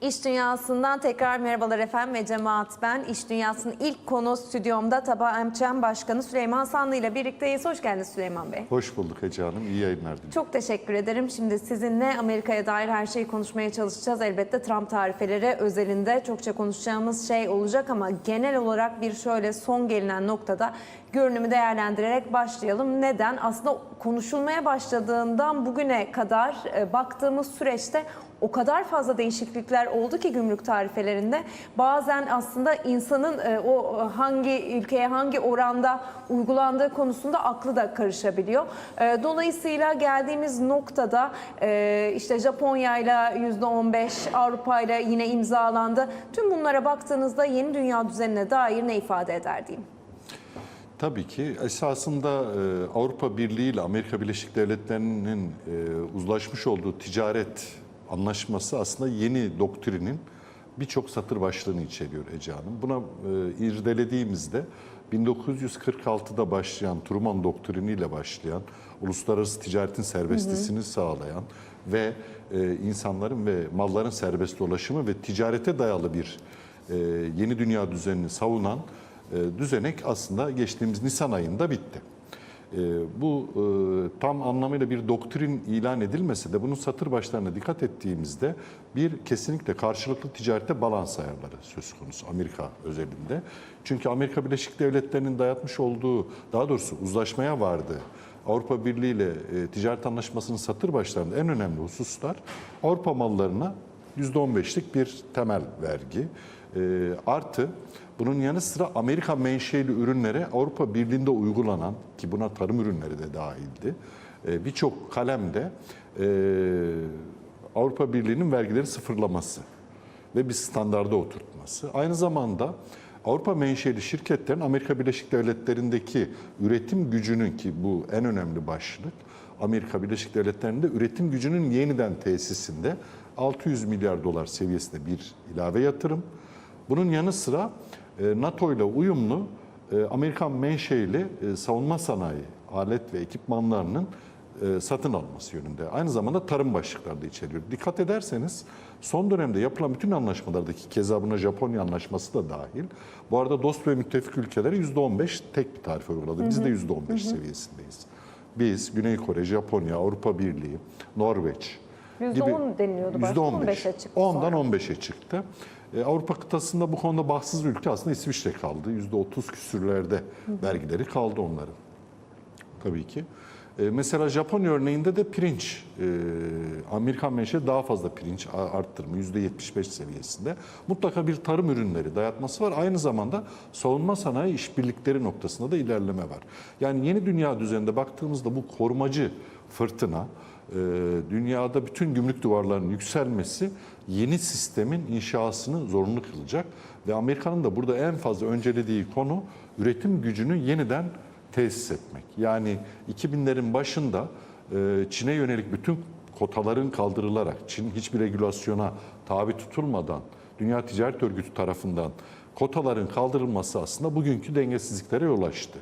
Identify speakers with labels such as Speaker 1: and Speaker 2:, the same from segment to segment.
Speaker 1: İş Dünyası'ndan tekrar merhabalar efendim ve cemaat ben. İş Dünyası'nın ilk konu stüdyomda Taba Emçen Başkanı Süleyman Sanlı ile birlikteyiz. Hoş geldiniz Süleyman Bey.
Speaker 2: Hoş bulduk Ece Hanım. İyi yayınlar diliyorum.
Speaker 1: Çok teşekkür ederim. Şimdi sizinle Amerika'ya dair her şeyi konuşmaya çalışacağız. Elbette Trump tarifeleri özelinde çokça konuşacağımız şey olacak ama genel olarak bir şöyle son gelinen noktada görünümü değerlendirerek başlayalım. Neden? Aslında konuşulmaya başladığından bugüne kadar e, baktığımız süreçte o kadar fazla değişiklikler oldu ki gümrük tarifelerinde. Bazen aslında insanın e, o hangi ülkeye hangi oranda uygulandığı konusunda aklı da karışabiliyor. E, Dolayısıyla geldiğimiz noktada e, işte Japonya ile %15, Avrupa ile yine imzalandı. Tüm bunlara baktığınızda yeni dünya düzenine dair ne ifade eder diyeyim?
Speaker 2: Tabii ki esasında e, Avrupa Birliği ile Amerika Birleşik Devletleri'nin e, uzlaşmış olduğu ticaret anlaşması aslında yeni doktrinin birçok satır başlığını içeriyor Ece Hanım. Buna e, irdelediğimizde 1946'da başlayan Truman doktriniyle başlayan uluslararası ticaretin serbestlisini sağlayan ve e, insanların ve malların serbest dolaşımı ve ticarete dayalı bir e, yeni dünya düzenini savunan e, düzenek aslında geçtiğimiz Nisan ayında bitti. E, Bu e, tam anlamıyla bir doktrin ilan edilmese de bunun satır başlarına dikkat ettiğimizde bir kesinlikle karşılıklı ticarete balans ayarları söz konusu Amerika özelinde. Çünkü Amerika Birleşik Devletleri'nin dayatmış olduğu, daha doğrusu uzlaşmaya vardı. Avrupa Birliği ile e, ticaret anlaşmasının satır başlarında en önemli hususlar Avrupa mallarına %15'lik bir temel vergi e, artı bunun yanı sıra Amerika menşeli ürünlere Avrupa Birliği'nde uygulanan ki buna tarım ürünleri de dahildi e, birçok kalemde e, Avrupa Birliği'nin vergileri sıfırlaması ve bir standarda oturtması. Aynı zamanda Avrupa menşeli şirketlerin Amerika Birleşik Devletleri'ndeki üretim gücünün ki bu en önemli başlık Amerika Birleşik Devletleri'nde üretim gücünün yeniden tesisinde 600 milyar dolar seviyesinde bir ilave yatırım. Bunun yanı sıra e, NATO ile uyumlu e, Amerikan menşeli e, savunma sanayi alet ve ekipmanlarının satın alması yönünde. Aynı zamanda tarım başlıkları da içeriyor. Dikkat ederseniz son dönemde yapılan bütün anlaşmalardaki keza buna Japonya anlaşması da dahil. Bu arada dost ve müttefik ülkelere %15 tek bir tarife uyguladı. Biz de %15 seviyesindeyiz. Biz Güney Kore, Japonya, Avrupa Birliği, Norveç
Speaker 1: %10 deniliyordu başta,
Speaker 2: %15.
Speaker 1: 15'e çıktı
Speaker 2: 10'dan
Speaker 1: sonra.
Speaker 2: 15'e çıktı. E, Avrupa kıtasında bu konuda bahtsız ülke aslında İsviçre kaldı. %30 küsürlerde vergileri kaldı onların. Tabii ki. E, mesela Japonya örneğinde de pirinç, e, Amerikan menşeli daha fazla pirinç arttırma %75 seviyesinde. Mutlaka bir tarım ürünleri dayatması var. Aynı zamanda savunma sanayi işbirlikleri noktasında da ilerleme var. Yani yeni dünya düzeninde baktığımızda bu korumacı fırtına, dünyada bütün gümrük duvarlarının yükselmesi yeni sistemin inşasını zorunlu kılacak. Ve Amerika'nın da burada en fazla öncelediği konu üretim gücünü yeniden tesis etmek. Yani 2000'lerin başında e, Çin'e yönelik bütün kotaların kaldırılarak, Çin hiçbir regülasyona tabi tutulmadan Dünya Ticaret Örgütü tarafından kotaların kaldırılması aslında bugünkü dengesizliklere yol açtı.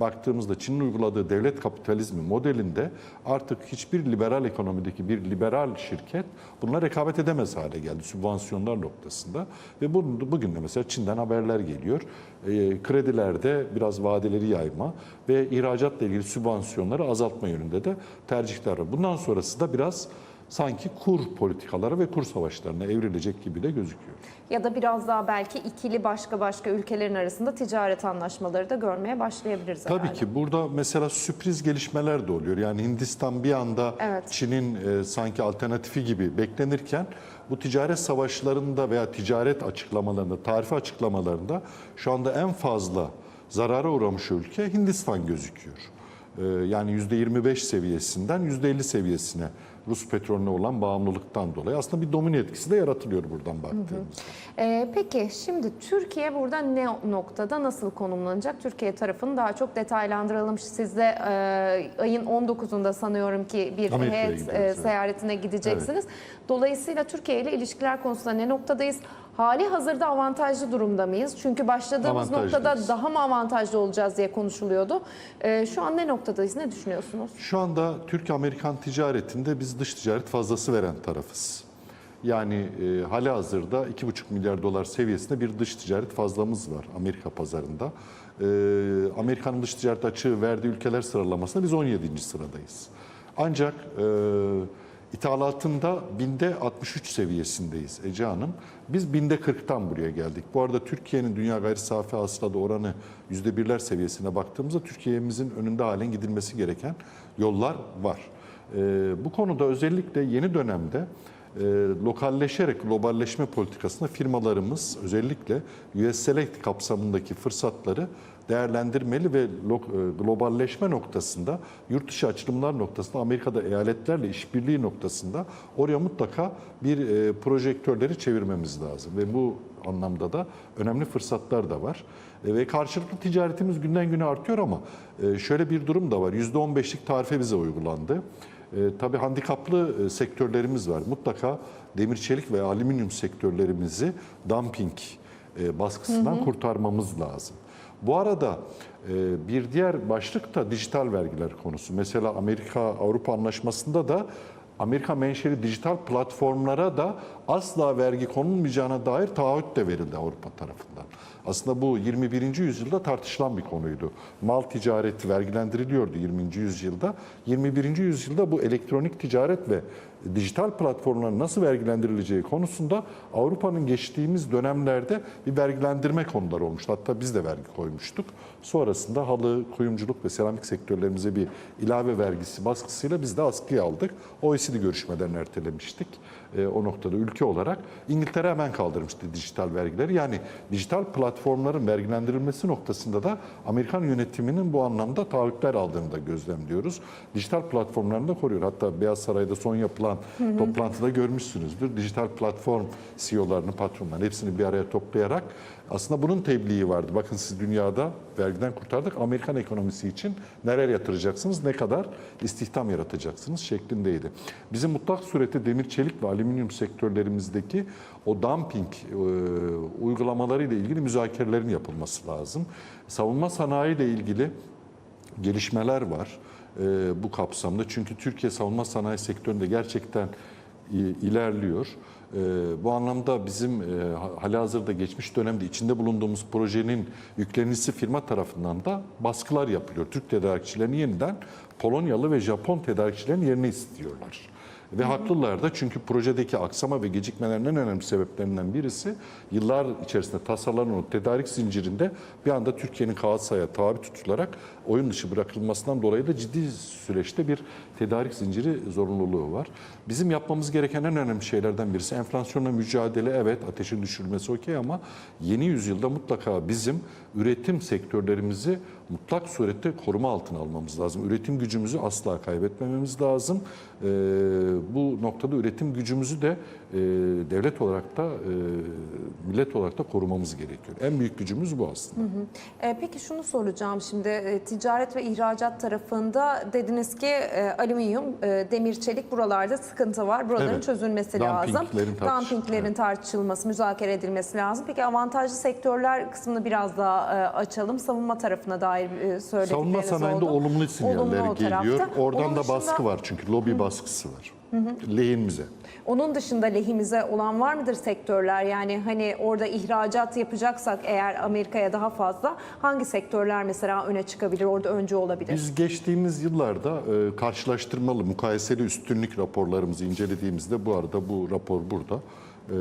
Speaker 2: Baktığımızda Çin'in uyguladığı devlet kapitalizmi modelinde artık hiçbir liberal ekonomideki bir liberal şirket bununla rekabet edemez hale geldi sübvansiyonlar noktasında. Ve bu, bugün de mesela Çin'den haberler geliyor. E, kredilerde biraz vadeleri yayma ve ihracatla ilgili sübvansiyonları azaltma yönünde de tercihler var. Bundan sonrası da biraz sanki kur politikaları ve kur savaşlarına evrilecek gibi de gözüküyor.
Speaker 1: Ya da biraz daha belki ikili başka başka ülkelerin arasında ticaret anlaşmaları da görmeye başlayabiliriz
Speaker 2: Tabii
Speaker 1: herhalde.
Speaker 2: ki burada mesela sürpriz gelişmeler de oluyor. Yani Hindistan bir anda
Speaker 1: Evet.
Speaker 2: Çin'in e, sanki alternatifi gibi beklenirken bu ticaret savaşlarında veya ticaret açıklamalarında, tarife açıklamalarında şu anda en fazla zarara uğramış ülke Hindistan gözüküyor. E, yani %25 seviyesinden %50 seviyesine Rus petrolüne olan bağımlılıktan dolayı aslında bir domino etkisi de yaratılıyor buradan baktığımızda.
Speaker 1: Ee, peki şimdi Türkiye burada ne noktada nasıl konumlanacak? Türkiye tarafını daha çok detaylandıralım. Siz de e, ayın 19'unda sanıyorum ki bir
Speaker 2: Amerika'ya
Speaker 1: heyet e,
Speaker 2: evet.
Speaker 1: seyahatine gideceksiniz. Dolayısıyla Türkiye ile ilişkiler konusunda ne noktadayız? Hali hazırda avantajlı durumda mıyız? Çünkü başladığımız noktada daha mı avantajlı olacağız diye konuşuluyordu. Ee, şu an ne noktadayız? Ne düşünüyorsunuz?
Speaker 2: Şu anda Türk-Amerikan ticaretinde biz dış ticaret fazlası veren tarafız. Yani e, hali hazırda 2,5 milyar dolar seviyesinde bir dış ticaret fazlamız var Amerika pazarında. E, Amerika'nın dış ticaret açığı verdiği ülkeler sıralamasında biz 17. sıradayız. Ancak e, ithalatında binde 63 seviyesindeyiz Ece Hanım. Biz binde 40'tan buraya geldik. Bu arada Türkiye'nin dünya gayri safi hasılada oranı %1'ler seviyesine baktığımızda Türkiye'mizin önünde halen gidilmesi gereken yollar var. E, bu konuda özellikle yeni dönemde e, lokalleşerek globalleşme politikasında firmalarımız özellikle US Select kapsamındaki fırsatları değerlendirmeli ve e, globalleşme noktasında, yurt dışı açılımlar noktasında, Amerika'da eyaletlerle işbirliği noktasında oraya mutlaka bir e, projektörleri çevirmemiz lazım. Ve bu anlamda da önemli fırsatlar da var. E, Ve karşılıklı ticaretimiz günden güne artıyor ama şöyle bir durum da var. %15'lik tarife bize uygulandı. E, tabii handikaplı sektörlerimiz var. Mutlaka demir çelik ve alüminyum sektörlerimizi dumping baskısından kurtarmamız lazım. Bu arada e, bir diğer başlık da dijital vergiler konusu. Mesela Amerika-Avrupa anlaşmasında da Amerika menşeli dijital platformlara da asla vergi konulmayacağına dair taahhüt de verildi Avrupa tarafından. Aslında bu 21. yüzyılda tartışılan bir konuydu. Mal ticareti vergilendiriliyordu 20. yüzyılda. 21. yüzyılda bu elektronik ticaret ve dijital platformların nasıl vergilendirileceği konusunda Avrupa'nın geçtiğimiz dönemlerde bir vergilendirme konuları olmuştu. Hatta biz de vergi koymuştuk. Sonrasında halı, kuyumculuk ve seramik sektörlerimize bir ilave vergisi baskısıyla biz de askıya aldık. OECD görüşmelerini ertelemiştik. E, o noktada ülke olarak İngiltere hemen kaldırmıştı dijital vergileri. Yani dijital platformların vergilendirilmesi noktasında da Amerikan yönetiminin bu anlamda taahhütler aldığını da gözlemliyoruz. Dijital platformlarını da koruyor. Hatta Beyaz Saray'da son yapılan toplantıda görmüşsünüzdür. Dijital platform CEO'larını, patronlarını hepsini bir araya toplayarak aslında bunun tebliği vardı. Bakın siz dünyada vergiden kurtardık. Amerikan ekonomisi için neler yatıracaksınız, ne kadar istihdam yaratacaksınız şeklindeydi. Bizim mutlak surette demir, çelik ve alüminyum sektörlerimizdeki o dumping e, uygulamaları ile ilgili müzakerelerin yapılması lazım. Savunma sanayi ile ilgili gelişmeler var e, bu kapsamda. Çünkü Türkiye savunma sanayi sektöründe gerçekten ilerliyor. E, bu anlamda bizim e, ha- halihazırda geçmiş dönemde içinde bulunduğumuz projenin yüklenicisi firma tarafından da baskılar yapılıyor. Türk tedarikçilerini yeniden Polonyalı ve Japon tedarikçilerin yerine istiyorlar. Ve haklılar da çünkü projedeki aksama ve gecikmelerin en önemli sebeplerinden birisi yıllar içerisinde tasarlanan o tedarik zincirinde bir anda Türkiye'nin Galatasaray'a tabi tutularak oyun dışı bırakılmasından dolayı da ciddi süreçte bir tedarik zinciri zorunluluğu var. Bizim yapmamız gereken en önemli şeylerden birisi enflasyonla mücadele evet ateşin düşürülmesi okey ama yeni yüzyılda mutlaka bizim üretim sektörlerimizi mutlak surette koruma altına almamız lazım. Üretim gücümüzü asla kaybetmememiz lazım. Ee, bu noktada üretim gücümüzü de e, devlet olarak da e, millet olarak da korumamız gerekiyor. En büyük gücümüz bu aslında.
Speaker 1: E, peki şunu soracağım şimdi E, ticaret ve ihracat tarafında dediniz ki e, alüminyum, e, demir, çelik buralarda sıkıntı var. Buraların
Speaker 2: Evet.
Speaker 1: çözülmesi lazım.
Speaker 2: Dumpinglerin tartış-
Speaker 1: Dumpinglerin
Speaker 2: evet.
Speaker 1: tartışılması, müzakere edilmesi lazım. Peki avantajlı sektörler kısmını biraz daha e, açalım. Savunma tarafına dair e, söyledikleriniz
Speaker 2: Savunma sanayinde
Speaker 1: oldu.
Speaker 2: olumlu sinyaller
Speaker 1: o
Speaker 2: geliyor.
Speaker 1: tarafta.
Speaker 2: Oradan
Speaker 1: Onun
Speaker 2: da
Speaker 1: dışında-
Speaker 2: baskı var çünkü lobi baskısı var. Lehimize.
Speaker 1: Onun dışında lehimize olan var mıdır sektörler? Yani hani orada ihracat yapacaksak eğer Amerika'ya daha fazla hangi sektörler mesela öne çıkabilir, orada öncü olabilir?
Speaker 2: Biz geçtiğimiz yıllarda e, karşılaştırmalı, mukayeseli üstünlük raporlarımızı incelediğimizde bu arada bu rapor burada. E,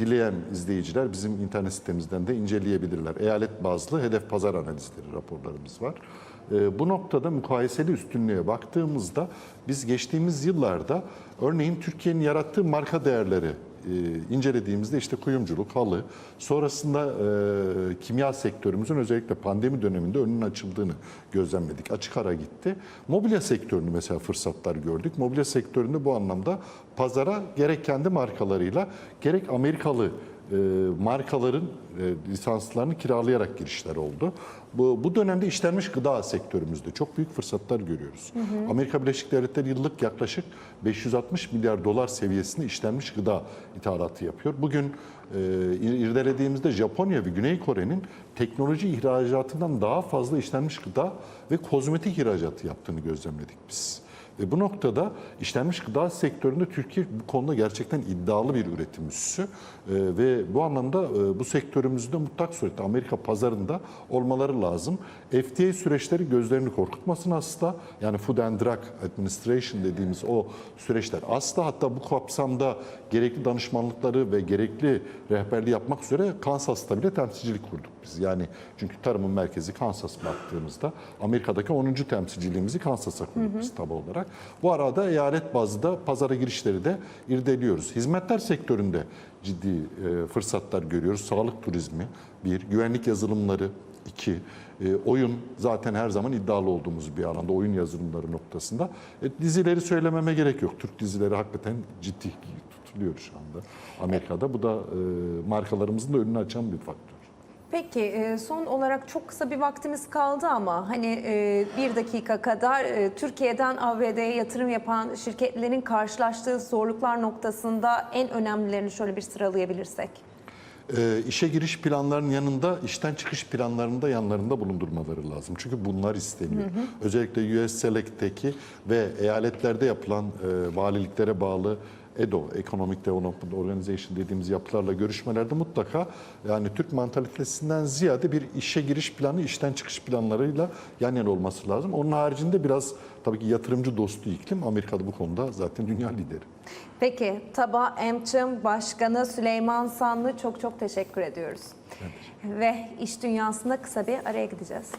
Speaker 2: dileyen izleyiciler bizim internet sitemizden de inceleyebilirler. Eyalet bazlı hedef pazar analizleri raporlarımız var. E, bu noktada mukayeseli üstünlüğe baktığımızda biz geçtiğimiz yıllarda örneğin Türkiye'nin yarattığı marka değerleri e, incelediğimizde işte kuyumculuk, halı, sonrasında e, kimya sektörümüzün özellikle pandemi döneminde önünün açıldığını gözlemledik. Açık ara gitti. Mobilya sektörünü mesela fırsatlar gördük. Mobilya sektöründe bu anlamda pazara gerek kendi markalarıyla gerek Amerikalı e, markaların e, lisanslarını kiralayarak girişler oldu. Bu, bu dönemde işlenmiş gıda sektörümüzde çok büyük fırsatlar görüyoruz. Amerika Birleşik Devletleri yıllık yaklaşık 560 milyar dolar seviyesinde işlenmiş gıda ithalatı yapıyor. Bugün e, ir- irdelediğimizde Japonya ve Güney Kore'nin teknoloji ihracatından daha fazla işlenmiş gıda ve kozmetik ihracatı yaptığını gözlemledik biz. Ve bu noktada işlenmiş gıda sektöründe Türkiye bu konuda gerçekten iddialı bir üretim üssü. Ee, ve bu anlamda e, bu sektörümüzde mutlak surette Amerika pazarında olmaları lazım. FDA süreçleri gözlerini korkutmasın asla. Yani Food and Drug Administration dediğimiz o süreçler asla hatta bu kapsamda gerekli danışmanlıkları ve gerekli rehberliği yapmak üzere Kansas'ta bile temsilcilik kurduk biz. Yani çünkü tarımın merkezi Kansas baktığımızda Amerika'daki 10. temsilciliğimizi Kansas'a kurduk biz tabi olarak. Bu arada eyalet bazında pazara girişleri de irdeliyoruz. Hizmetler sektöründe ciddi e, fırsatlar görüyoruz. Sağlık turizmi bir, güvenlik yazılımları iki, e, oyun zaten her zaman iddialı olduğumuz bir alanda oyun yazılımları noktasında. E, dizileri söylememe gerek yok. Türk dizileri hakikaten ciddi tutuluyor şu anda Amerika'da. Bu da e, markalarımızın da önünü açan bir faktör.
Speaker 1: Peki e, son olarak çok kısa bir vaktimiz kaldı ama hani e, bir dakika kadar e, Türkiye'den ABD'ye yatırım yapan şirketlerin karşılaştığı zorluklar noktasında en önemlilerini şöyle bir sıralayabilirsek.
Speaker 2: E, işe giriş planlarının yanında işten çıkış planlarını da yanlarında bulundurmaları lazım. Çünkü bunlar isteniyor. Özellikle US Select'teki ve eyaletlerde yapılan e, valiliklere bağlı EDO, Economic Development Organization dediğimiz yapılarla görüşmelerde mutlaka yani Türk mantalitesinden ziyade bir işe giriş planı, işten çıkış planlarıyla yan yana olması lazım. Onun haricinde biraz tabii ki yatırımcı dostu iklim Amerika'da bu konuda zaten dünya lideri.
Speaker 1: Peki Taba Emçim Başkanı Süleyman Sanlı çok çok teşekkür ediyoruz. Ve iş dünyasında kısa bir araya gideceğiz.